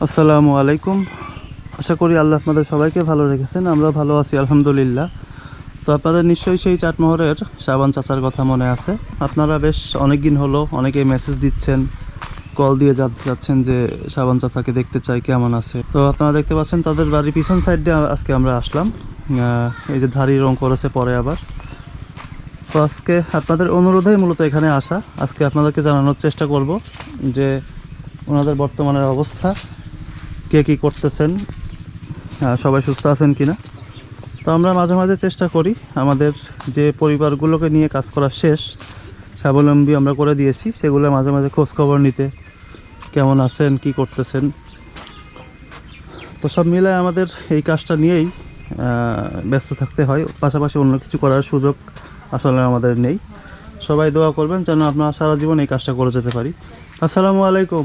আসসালামু আলাইকুম। আশা করি আল্লাহ আপনাদের সবাইকে ভালো রেখেছেন, আমরা ভালো আছি, আলহামদুলিল্লাহ। তো আপনাদের নিশ্চয়ই সেই চাটমোহরের সাবান চাচার কথা মনে আছে। আপনারা বেশ অনেক দিন হলো অনেকে মেসেজ দিচ্ছেন কল দিয়ে যা- যাচ্ছেন যে সাবান চাচাকে দেখতে চাই, কেমন আছে। তো আপনারা দেখতে পাচ্ছেন তাদের বাড়ির পিছন সাইডে আজকে আমরা আসলাম। এই যে ধারি রং করেছে পরে আবার। তো আজকে আপনাদের অনুরোধেই মূলত এখানে আসা। আজকে আপনাদেরকে জানানোর চেষ্টা করব যে ওনাদের বর্তমানের অবস্থা। কে কী করতেছেন? সবাই সুস্থ আছেন কি না তো আমরা মাঝে মাঝে চেষ্টা করি আমাদের যে পরিবারগুলোকে নিয়ে কাজ করা শেষ, স্বাবলম্বী আমরা করে দিয়েছি, সেগুলো মাঝে মাঝে খোঁজ খবর নিতে কেমন আছেন, কি করতেছেন? তো সব মিলে আমাদের এই কাজটা নিয়েই ব্যস্ত থাকতে হয়, পাশাপাশি অন্য কিছু করার সুযোগ আসলে আমাদের নেই। সবাই দোয়া করবেন যেন আপনারা সারা জীবন এই কাজটা করে যেতে পারি। আসসালামু আলাইকুম।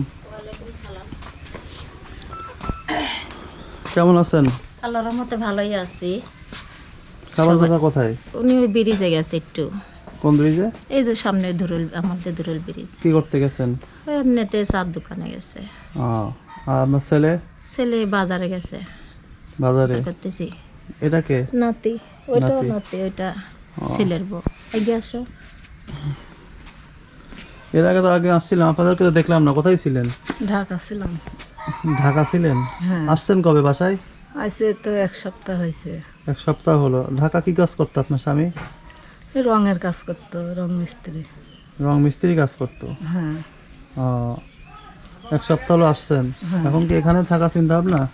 কেমন আছেন? আল্লাহর রহমতে ভালোই আছি। সাবান চাচা কোথায়? উনি ওই ব্রিজে গেছে একটু। কোন ব্রিজে? এই যে সামনে ধুরুল আমাদের ধুরুল ব্রিজ। কি করতে গেছেন? ওই এমনিতে চার দোকানে গেছে। ও, আর আপনার ছেলে? ছেলে বাজারে গেছে। বাজারে? করতেছি। এটাকে নাতি। ওইটাও নাতি। নাতি ওইটা ছেলের বউ। এগিয়ে আসো। এর আগে তো আগে আসছিলাম আপনাদেরকে তো দেখলাম না কোথায় ছিলেন? ঢাকা ছিলাম। ঢাকা ছিলেন? হ্যাঁ। আসছেন কবে বাসায়? আইসে তো এক সপ্তাহ হয়েছে এক সপ্তাহ হলো। ঢাকা কি কাজ করতো আপনার স্বামী? এই রঙের কাজ করতো রং মিস্ত্রি। রং মিস্ত্রি কাজ করতো? হ্যাঁ। ও, এক সপ্তাহ হলো আসছেন। এখন কি এখানে থাকা চিন্তা ভাবনা?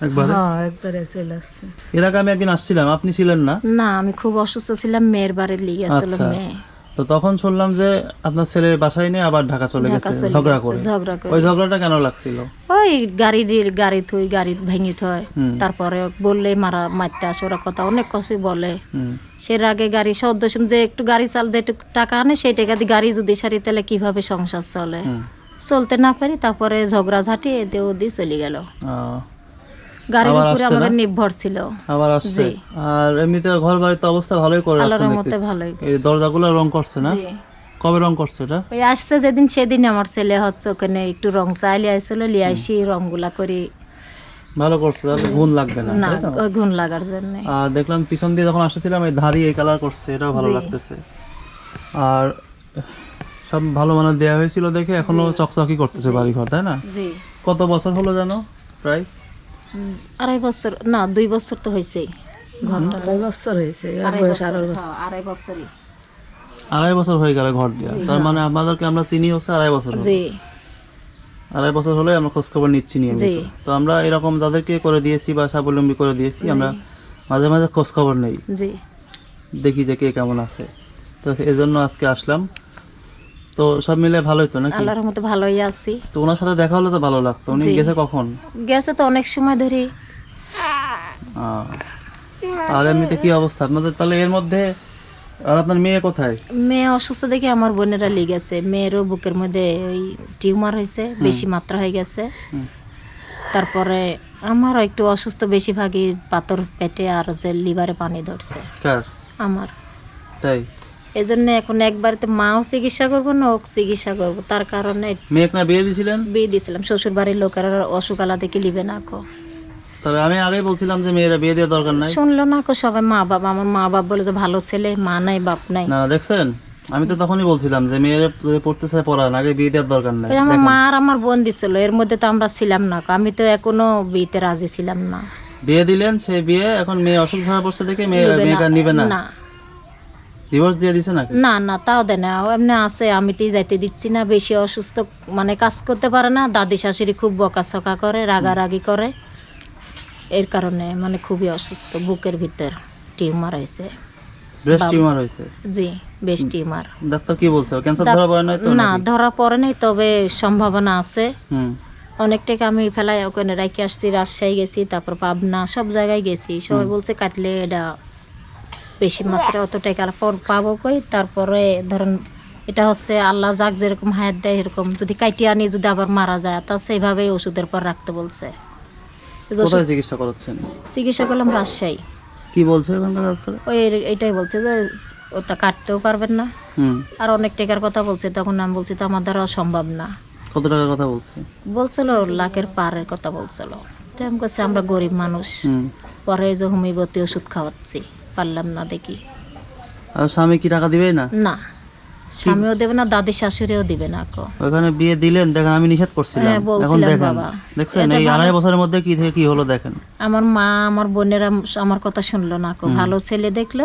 একবারে? হ্যাঁ একবারে চলে আসছে। এর আগে আমি একদিন আসছিলাম আপনি ছিলেন না? না আমি খুব অসুস্থ ছিলাম মেয়ের বাড়ি লিগে আসছিল আচ্ছা। মেয়ে। তো তখন শুনলাম যে আপনার ছেলে বাসায় নিয়ে আবার ঢাকা চলে গেছে ঝগড়া করে। ঝগড়া করে। ওই ঝগড়াটা কেন লাগছিল? ওই গাড়ি গাড়ি থুই গাড়ি ভেঙে থয়। তারপরে বললে মারা মারতে আসে ওরা কথা অনেক কিছু বলে। হুম। সে আগে গাড়ি সদ্য যে একটু গাড়ি চালতে একটু টাকা আনে সেই টাকা দিয়ে গাড়ি যদি সারি তাহলে কীভাবে সংসার চলে? চলতে না পারি তারপরে ঝগড়া ঝাঁটি এতে ওদি চলে গেল। গাড়ির উপরে আমাদের নির্ভর ছিল। আবার আসছে। আর এমনিতে ঘর বাড়ির অবস্থা ভালোই করে আল্লাহর রহমতে ভালোই এই দরজাগুলো রং করছে না? কবে রং করছে এটা? ওই আসছে যেদিন সেদিন আমার ছেলে হচ্ছে ওখানে একটু রং চাইলে আসছিল লিয়ে আসি রংগুলা করি। ভালো করছে তাহলে গুণ লাগবে না না তাই তো? ওই গুণ লাগার জন্য। আর দেখলাম পিছন দিয়ে যখন আসতেছিলাম এই ধারি এই কালার করছে এটাও ভালো লাগতেছে। আর সব ভালো মানের দেওয়া হয়েছিল দেখে এখনও চকচকি করতেছে বাড়ি ঘর তাই না? জি। কত বছর হলো জানো প্রায়? আড়াই বছর না দুই বছর তো হয়েছে ঘরটা। বছর আড়াই হ্যাঁ, আড়াই বছরই। আড়াই বছর হয়ে গেল ঘর দেওয়া তার মানে আপনাদেরকে আমরা চিনি হচ্ছে আড়াই বছর জি। আড়াই বছর হলে আমরা খোঁজ খবর নিচ্ছি নিয়মিত। তো আমরা এরকম যাদেরকে করে দিয়েছি বা স্বাবলম্বী করে দিয়েছি আমরা মাঝে মাঝে খোঁজ খবর নেই দেখি যে কে কেমন আছে। তো এজন্য আজকে আসলাম। তো সব মিলে ভালোই তো নাকি? আল্লাহর মতো ভালোই আছি। তো ওনার সাথে দেখা হলে তো ভালো লাগতো। উনি জি। গেছে কখন? গেছে তো অনেক সময় ধরে আহ, এমনিতে কি অবস্থা? আপনাদের তাহলে এর মধ্যে আর আপনার মেয়ে কোথায়? মেয়ে অসুস্থ দেখে আমার বোনেরা লেগেছে মেয়েরও বুকের মধ্যে ওই টিউমার হয়েছে বেশি মাত্রা হয়ে গেছে। হুম। তারপরে আমারও একটু অসুস্থ বেশিরভাগই পাথর পেটে আর যে লিভারে পানি ধরছে। কার? আমার। তাই? এই জন্য এখন একবার তো মাও চিকিৎসা করব না ওক চিকিৎসা করব। তার কারণে মেয়ে না বিয়ে দিয়েছিলেন বিয়ে দিয়েছিলাম শ্বশুর বাড়ির লোকেরা অসুখ আলা দেখে লিবে না কো। তাহলে আমি আগেই বলছিলাম যে মেয়েরা বিয়ে দেওয়ার দরকার নাই। শুনলো না কো সবাই মা বাবা। আমার মা বাবা বলে তো ভালো ছেলে মা নাই বাপ নাই। না দেখছেন? আমি তো তখনই বলছিলাম যে মেয়েরা পড়তে চায় পড়ান আগে বিয়ে দেওয়ার দরকার নাই। আমার মা আর আমার বোন দিছিল এর মধ্যে তো আমরা ছিলাম না আমি তো এখনও বিয়েতে রাজি ছিলাম না। বিয়ে দিলেন সেই বিয়ে এখন মেয়ে অসুখ ধরা পড়ছে দেখে মেয়ে মেয়েটা নিবে না। না। ডিভোর্স দিয়ে দিছে নাকি? না না তাও দেয় না। এমনি আছে যাইতে দিচ্ছি না বেশি অসুস্থ মানে কাজ করতে পারে না। দাদি শাশুড়ি খুব বকাছকা করে রাগারাগি করে। এর কারণে মানে খুবই অসুস্থ বুকের ভিতর টিউমার হয়েছে। ব্রেস্ট টিউমার হয়েছে? জি বেশ টিউমার। ডাক্তার কি বলছে? ক্যান্সার ধরা পড়ে নাই তো না ধরা পড়ে নাই তবে সম্ভাবনা আছে। হুম। অনেক আমি ফেলাই ওখানে রাখি আসছি রাজশাহী গেছি তারপর পাবনা সব জায়গায় গেছি। সবাই বলছে কাটলে এটা বেশি মাত্রায় অত টাকা পাবো কই তারপরে ধরেন এটা হচ্ছে আল্লাহ যাক যেরকম হায়াত দেয় এরকম যদি কাটিয়ে আনি যদি আবার মারা যায় তা সেইভাবেই ওষুধের পর রাখতে বলছে। চিকিৎসা করাচ্ছেন? চিকিৎসা করলাম রাজশাহী। কি বলছে ওই এইটাই বলছে যে ওটা কাটতেও পারবেন না। হুম। আর অনেক টাকার কথা বলছে তখন আমি বলছি তো আমার দ্বারা সম্ভব না। কত টাকার কথা বলছে? বলছিল লাখের পারের কথা বলছিল। তো আমি আমরা গরিব মানুষ। পরে যে হোমিওপ্যাথি ওষুধ খাওয়াচ্ছি। পারলাম না দেখি। আর স্বামী কি টাকা দিবে না? না। স্বামীও দেবে না দাদি শাশুড়িও দিবে না কো। ওখানে বিয়ে দিলেন দেখেন আমি নিষেধ করছিলাম। হ্যাঁ, এখন দেখেন দেখছেন এই আড়াই বছরের মধ্যে কি থেকে কি হলো দেখেন। আমার মা আমার বোনেরা আমার কথা শুনলো না কো। ভালো ছেলে দেখল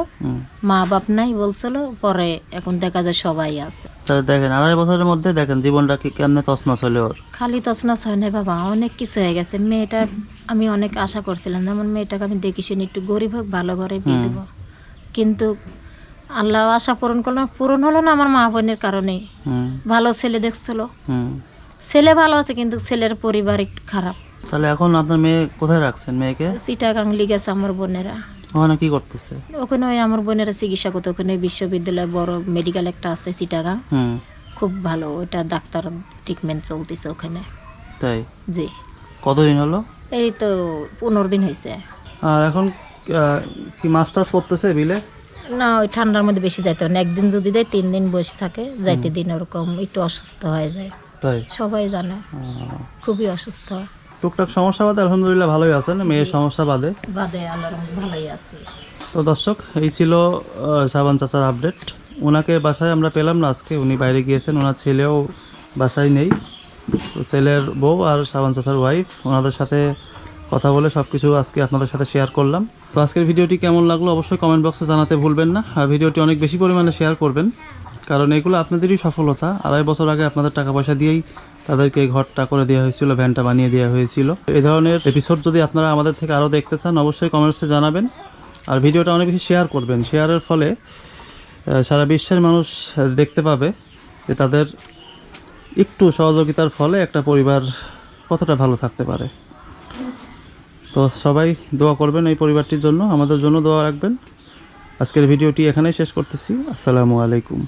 মা বাপ নাই বলছিল পরে এখন দেখা যায় সবাই আছে। তাহলে দেখেন আড়াই বছরের মধ্যে দেখেন জীবনটা কি কেমনে তছনছ হলে ওর। খালি তছনছ হয় না বাবা অনেক কিছু হয়ে গেছে। মেয়েটার আমি অনেক আশা করছিলাম যেমন মেয়েটাকে আমি দেখি শুনি একটু গরিব হোক ভালো ঘরে বিয়ে। দেবো। কিন্তু আল্লাহ আশা পূরণ করলাম পূরণ হলো না আমার মা বোনের কারণে ভালো ছেলে দেখছিল। ছেলে ভালো আছে কিন্তু ছেলের পরিবার একটু খারাপ। তাহলে এখন আপনার মেয়ে কোথায় রাখছেন মেয়েকে? চিটাগাং লিগেছে আমার বোনেরা। ওখানে কি করতেছে? ওখানে ওই আমার বোনেরা চিকিৎসা করতে ওখানে বিশ্ববিদ্যালয় বড় মেডিকেল একটা আছে চিটাগাং। খুব ভালো ওটা ডাক্তার ট্রিটমেন্ট চলতেছে ওখানে। তাই? জি। কতদিন হলো? এই তো পনেরো দিন হয়েছে। আর এখন কি মাস্টার্স করতেছে বিলে? না ওই ঠান্ডার মধ্যে বেশি যাইতে হয় একদিন যদি দেয় তিন দিন বসে থাকে যাইতে দিন ওরকম একটু অসুস্থ হয়ে যায়। তাই? সবাই জানে খুবই অসুস্থ। টুকটাক সমস্যা বাদে আলহামদুলিল্লাহ ভালোই আছেন মেয়ের সমস্যা বাদে। বাদে আল্লাহর ভালোই আছি। তো দর্শক এই ছিল সাবান চাচার আপডেট ওনাকে বাসায় আমরা পেলাম না আজকে উনি বাইরে গিয়েছেন ওনার ছেলেও বাসায় নেই। ছেলের বউ আর সাবান চাচার ওয়াইফ ওনাদের সাথে কথা বলে সব কিছু আজকে আপনাদের সাথে শেয়ার করলাম। তো আজকের ভিডিওটি কেমন লাগল অবশ্যই কমেন্ট বক্সে জানাতে ভুলবেন না। আর ভিডিওটি অনেক বেশি পরিমাণে শেয়ার করবেন। কারণ এগুলো আপনাদেরই সফলতা। আড়াই বছর আগে আপনাদের টাকা পয়সা দিয়েই তাদেরকে ঘরটা করে দেওয়া হয়েছিল ভ্যানটা বানিয়ে দেওয়া হয়েছিল। এই ধরনের এপিসোড যদি আপনারা আমাদের থেকে আরও দেখতে চান, অবশ্যই কমেন্টসে জানাবেন। আর ভিডিওটা অনেক বেশি শেয়ার করবেন। শেয়ারের ফলে সারা বিশ্বের মানুষ দেখতে পাবে যে তাদের একটু সহযোগিতার ফলে একটা পরিবার কতটা ভালো থাকতে পারে। তো সবাই দোয়া করবেন এই পরিবারটির জন্য, আমাদের জন্য দোয়া রাখবেন। আজকের ভিডিওটি এখানেই শেষ করতেছি। আসসালামু আলাইকুম।